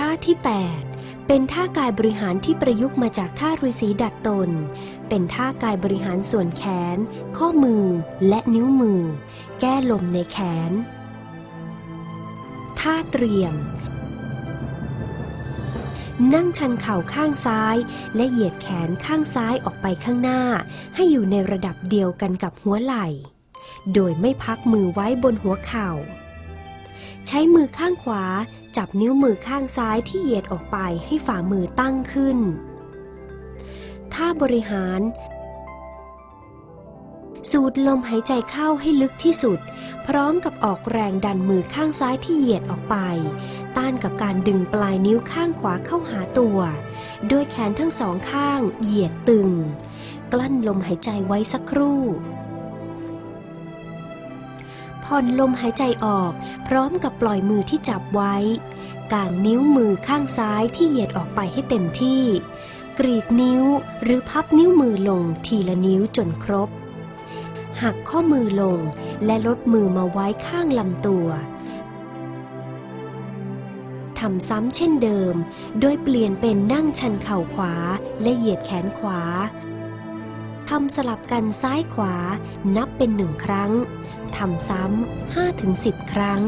ท่าที่ 8 เป็นท่ากายบริหารที่ประยุกต์มาจากท่าฤาษีดัดตน เป็นท่ากายบริหารส่วนแขน ข้อมือและนิ้วมือ แก้ลมในแขน ท่าเตรียม นั่งชันเข่าข้างซ้าย และเหยียดแขนข้างซ้ายออกไปข้างหน้า ให้อยู่ในระดับเดียวกันกับหัวไหล่ โดยไม่พักมือไว้บนหัวเข่า ใช้มือข้างขวาจับนิ้วมือข้างซ้ายที่เหยียดออกไปให้ฝ่ามือตั้งขึ้น ท่าบริหาร สูดลมหายใจเข้าให้ลึกที่สุด พร้อมกับออกแรงดันมือข้างซ้ายที่เหยียดออกไป ต้านกับการดึงปลายนิ้วข้างขวาเข้าหาตัว โดยแขนทั้งสองข้างเหยียดตึง กลั้นลมหายใจไว้สักครู่ ผ่อนลมหายใจออก พร้อมกับปล่อยมือที่จับไว้ กางนิ้วมือข้างซ้ายที่เหยียดออกไปให้เต็มที่ กรีดนิ้วหรือพับนิ้วมือลงทีละนิ้วจนครบ หักข้อมือลงและลดมือมาไว้ข้างลำตัวทำซ้ำเช่นเดิม โดยเปลี่ยนเป็นนั่งชันเข่าขวาและเหยียดแขนขวาำสลับกันซ้ายขวานับเป็นหนึ่งครั้งทำซ้ำ5-10 ครั้ง